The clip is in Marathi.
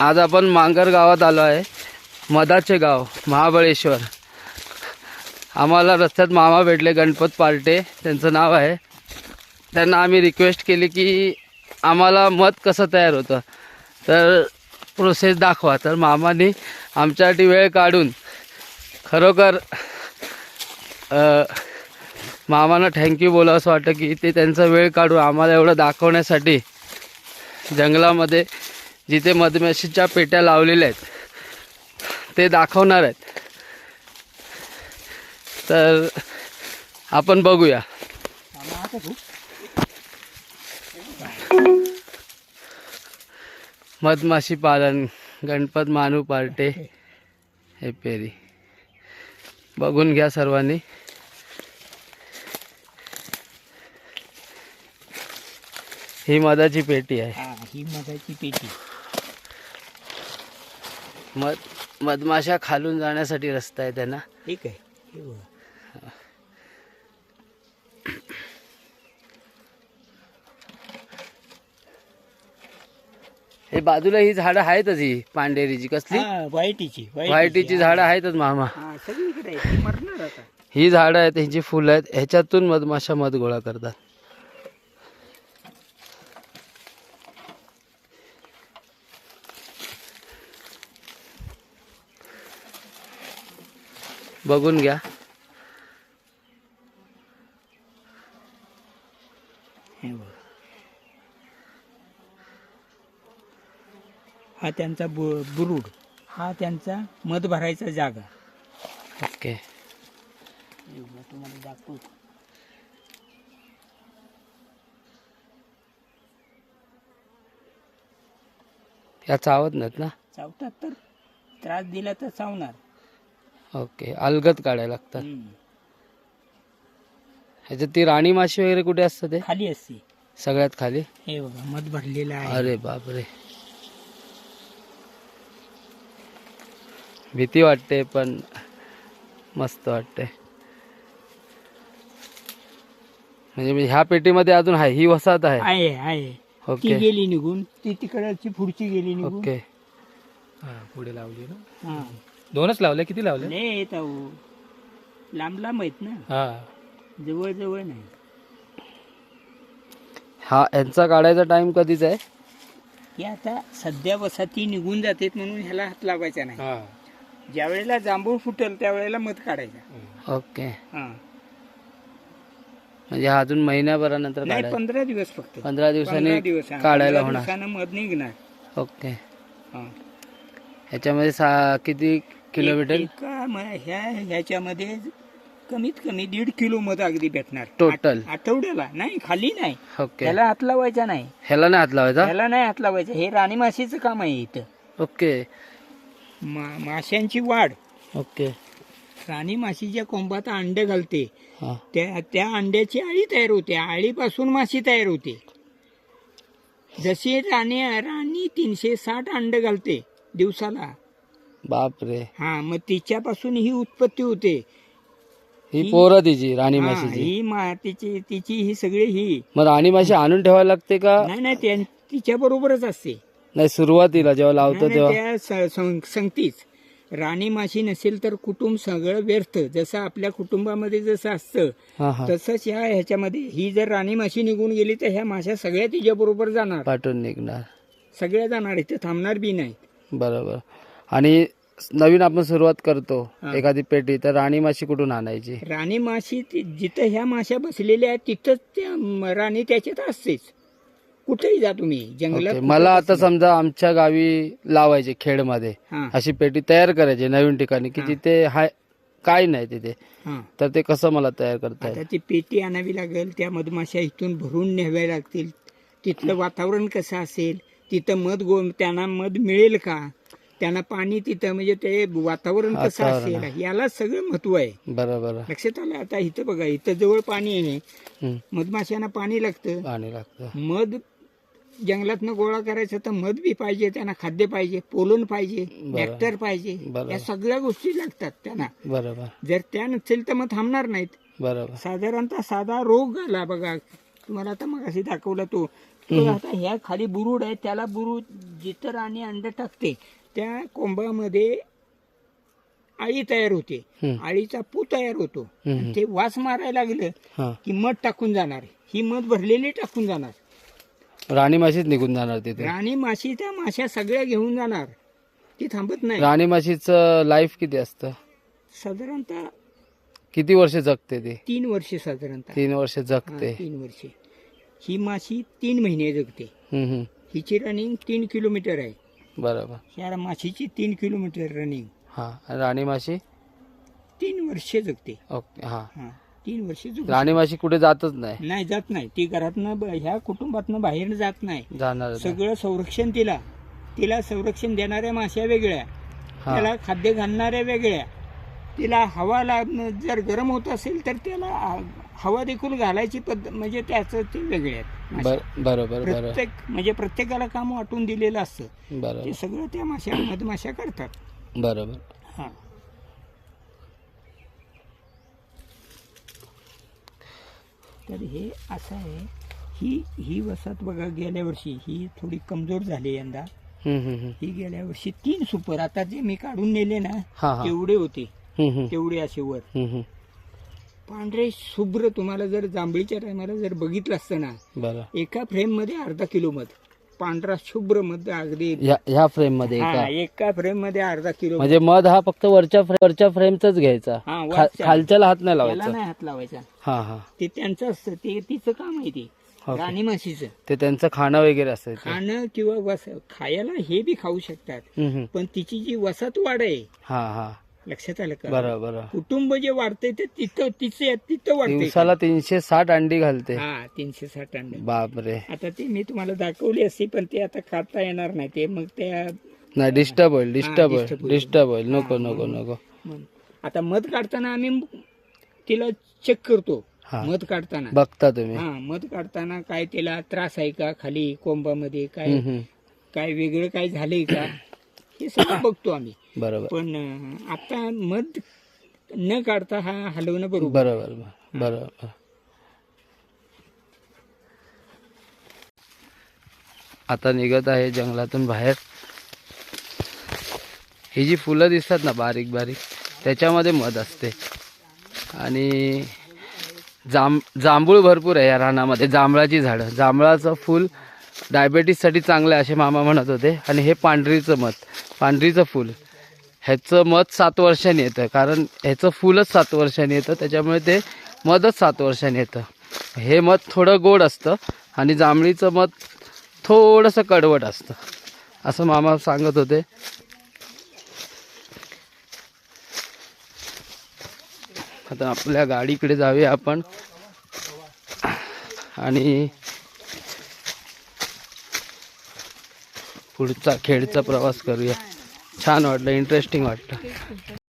आज आपण मांगर गावात आलो आहे. मदाचे गाव महाबळेश्वर. आम्हाला रस्त्यात मामा भेटले गणपत पार्टे. त्यांचं नाव आहे. त्यांना आम्ही रिक्वेस्ट केली की आम्हाला मत कसं तयार होतं. तर प्रोसेस दाखवा. तर मामाने आमच्यासाठी वेळ काढून खरोखर मामांना थँक्यू बोलावं असं वाटतं की ते त्यांचा वेळ काढून आम्हाला एवढं दाखवण्यासाठी जंगलामध्ये जिथे मधमाशीच्या पेट्या लावलेल्या आहेत ते दाखवणार आहेत. तर आपण बघूया. मधमाशी पालन गणपत मानू पार्टे हे पेरी. बघून घ्या सर्वांनी. ही मधाची पेटी आहे. हा ही मधाची पेटी. मध मधमाशा खालून जाण्यासाठी रस्ता आहे त्यांना. ठीक आहे. हे बघ. हे बाजूला ही झाडं आहेतच ही पांडेरीची कसली? हा व्हाईटीची व्हायटीची झाडं आहेतच मामा. हा सगळीकडे आहे. ती मरणार आता. ही झाडं आहेत ह्याची फुलं आहेत. ह्याच्यातून मधमाशा मध गोळा करतात. बघून घ्या. हे बघ. हा त्यांचा बु- बुरुड. हा त्यांचा मध भरायचा जागा. ओके. तुम्हाला दाखवतो. या चावत नाहीत ना? चावतात तर. त्रास दिला तर चावणार. ओके अलगत काढायला लागतात. हम्म. ह्याच्यात ती राणी माशी वगैरे कुठे असतं ते? खाली असते. सगळ्यात खाली? हे बघा मध भरलेलं आहे. अरे बापरे. भीती वाटते पण मस्त वाटते. म्हणजे मी ह्या पेटीमध्ये अजून आहे ही वसाहत आहे. आहे आहे. ती ओके. गेली निघून ती तिकडची पुढची गेली निघून. ओके. पुढे लावली ना. हा. दोनच लावले? किती लावले? लय येत अहो. लांब लांब आहेत ना. हा. जवळ जवळ नाही. हा यांचा काढायचा टाइम कधीच आहे? ही आता सध्या वसाती निघून जाते म्हणून ह्याला हात लावायचा नाही. हा. ज्या वेळेला जांभूळ फुटेल त्यावेळेला मध काढायचा. ओके. हा. म्हणजे हा अजून महिन्याभरानंतर नाही काढायचा? पंधरा दिवस फक्त. पंधरा पंधरा दिवसांनी. दिवस हा. काढायला पंधरा होणार. दिवसानं मध निघणार. ओके. हा. ह्याच्यामध्ये सा किती किलोमीटर? एक- एका म- ह्या ह्याच्यामध्ये कमीत कमी दीड किलो मध अगदी भेटणार. Total? आठ- आठवड्याला. नाही खाली नाही. ओके ह्याला हात लावायचा नाही. ह्याला नाही हात लावायचा? ह्याला नाही हात लावायचा. हे राणी माशीचं काम आहे इथं. ओके मा- माशांची वाढ. ओके राणी माशीच्या कोंबात अंडे घालते हा. त्या त्या अंड्याची आळी तयार होते. आळीपासून माशी तयार होते. जशी राणी राणी तीनशे साठ अंडे घालते दिवसाला? बापरे. हा मग तिच्यापासून ही उत्पत्ती होते. ही पोरं तिची राणी हा, माशीची. ही मा तिची तिची ही सगळी ही. मग राणी माशी आणून ठेवायला लागते का? नाही नाही त्या- तिच्या बरोबरच असते. नाही सुरुवातीला जेव्हा लावतो नाही, तेव्हा. त्या स- सं- संगतीच. राणी माशी नसेल तर कुटुंब सगळं व्यर्थ. जसं आपल्या कुटुंबामध्ये जसं असतं हा हा. तसंच ह्या ह्याच्यामध्ये ही जर राणी माशी निघून गेली तर ह्या माश्या सगळ्या तिच्या बरोबर जाणार. पाठवून निघणार. सगळ्या जाणार इथे थांबणार बी नाही बरोबर. आणि नवीन आपण सुरुवात करतो. एखादी पेटी तर राणी माशी कुठून आणायची? राणी माशी ती- जिथं ह्या माश्या बसलेल्या आहेत तिथंच त्या म- राणी त्याच्यात असतेच. कुठेही जा तुम्ही जंगलात ओके. कुठं मला आता बसले. समजा आमच्या गावी लावायचे खेडमध्ये हा. अशी पेटी तयार करायची नवीन ठिकाणी की हा. तिथे हाय काय नाही तिथे. हा. तर ते कसं मला तयार करता आता येईल ती पेटी आणावी लागेल त्या मधमाशा इथून भरून न्याव्या लागतील. तिथलं वातावरण कसं असेल तिथं मध गो त्यांना मध मिळेल का? त्यांना पाणी तिथं म्हणजे ते वातावरण कसं वातावरण. असेल? याला सगळं महत्त्व आहे. बरोबर लक्षात आलं? आता इथं बघा इथं जवळ पाणी आहे. मधमाशांना पाणी लागतं. पाणी लागतं. मध जंगलातनं गोळा करायचं तर मध बी पाहिजे त्यांना खाद्य पाहिजे पोलन पाहिजे नेक्टर पाहिजे बरोबर. या सगळ्या गोष्टी लागतात त्यांना. बरोबर. जर त्या नसेल तर मग थांबणार नाहीत. बरोबर. साधारणतः साधा रोग आला बघा. तुम्हाला आता मग अशी दाखवला तो. आता ह्या खाली बुरुड आहे त्याला बुरुड जिथं राणी अंड टाकते त्या कोंबामध्ये आळी तयार होते. आळीचा पू तयार होतो. ते वास मारायला लागलं की मध टाकून जाणार. ही मध भरलेली टाकून जाणार. राणी माशीच निघून जाणार तिथे. राणी माशी त्या माश्या सगळ्या घेऊन जाणार. ती थांबत नाही. राणी माशीचं लाईफ किती असतं? साधारणतः किती वर्ष जगते ती? तीन वर्षे साधारणतः. तीन वर्ष जगते. तीन वर्षे. ही माशी तीन महिने जगते. हम्म. हिची रनिंग तीन किलोमीटर आहे. बरोबर. ह्या माशीची तीन किलोमीटर रनिंग हा राणी माशी? तीन वर्षे जगते. ओके हा. हा तीन वर्षे जगते राणी माशी कुठे जातच नाही. नाही जात नाही. ती घरातनं ब- ह्या कुटुंबातनं बाहेर जात नाही. जाणार. सगळं संरक्षण तिला. तिला संरक्षण देणाऱ्या माश्या वेगळ्या. त्याला खाद्य घालणाऱ्या वेगळ्या. तिला हवा लाग- जर गरम होत असेल तर त्याला आ- हवा देखील घालायची पद्धत म्हणजे त्याचं ते वेगळे आहेत. बरोबर प्रत्येक म्हणजे प्रत्येकाला काम वाटून दिलेलं असतं. ते सगळं त्या माश्या मधमाश्या करतात. बरोबर. हा. तर हे असं आहे. ही ही वसाहत बघा गेल्या वर्षी ही थोडी कमजोर झाली यंदा. ही गेल्या वर्षी तीन सुपर. आता जे मी काढून नेले ना तेवढे होते. तेवढे असे वर. पांढरे शुभ्र तुम्हाला जर जांभळीच्या टायमाला जर बघितलं असतं ना एका फ्रेममध्ये अर्धा किलो मध. पांढरा शुभ्र मध अगदी. ह्या फ्रेममध्ये हा, एका. फ्रेममध्ये अर्धा किलो म्हणजे मध. हा फक्त वरच्या वरच्या फ्रेमचाच घ्यायचा. हा, खा- वरच्या. खालच्याला हात नाही लावायचा. नाही हात लावायचा. हा हा. ते त्यांचं असतं ते तिचं काम आहे ते. राणी माशीचं ते त्यांचं खाणं वगैरे असायचं खाणं किंवा वस खायला हे बी खाऊ शकतात. पण तिची जी वसात वाढ आहे हा हा. लक्षात आलं का? बरोबर. कुटुंब जे वाढते ते तिथं तिचे तिथं वाढते दिवसाला तीनशे साठ अंडी घालते. हा तीनशे साठ अंडे. बापरे. आता ते मी तुम्हाला दाखवली असती पण ते आता खाता येणार नाही. ते मग त्या नाही डिस्टर्ब होईल डिस्टर्ब disturb होईल होईल. डिस्टर्ब होईल. नको नको. नको. मग आता मध काढताना आम्ही तिला चेक करतो. हा. मध काढताना. बघता तुम्ही. हा मध काढताना काय तिला त्रास आहे का खाली कोंबामध्ये काय हम्म, हम्म. काय वेगळं काय झालंय का? हे सगळं बघतो आम्ही. बरोबर. पण अं, आता मध न काढता हा हलवणं बरोबर. बरोबर बरोबर आता निघत आहे जंगलातून बाहेर. ही जी फुलं दिसतात ना बारीक बारीक त्याच्यामध्ये मध असते. आणि जांब जांभूळ भरपूर आहे या रानामध्ये जांभळाची झाडं. जांभळाचं फूल डायबेटीससाठी चांगलं आहे असे मामा म्हणत होते. आणि हे पांढरीचं मध पांढरीचं फूल. ह्याचं मध सात वर्षांनी येतं. कारण ह्याचं फुलच सात वर्षांनी येतं. त्याच्यामुळे ते मधच सात वर्षाने येतं. हे मध थोडं गोड असतं आणि जांभळीचं मध थोडंसं कडवट असतं. असं मामा सांगत होते. आता आपल्या गाडीकडे जाऊया आपण. आणि पुढचा खेडचा प्रवास करूया. છાનો એટલે ઇન્ટરેસ્ટિંગ વાટલા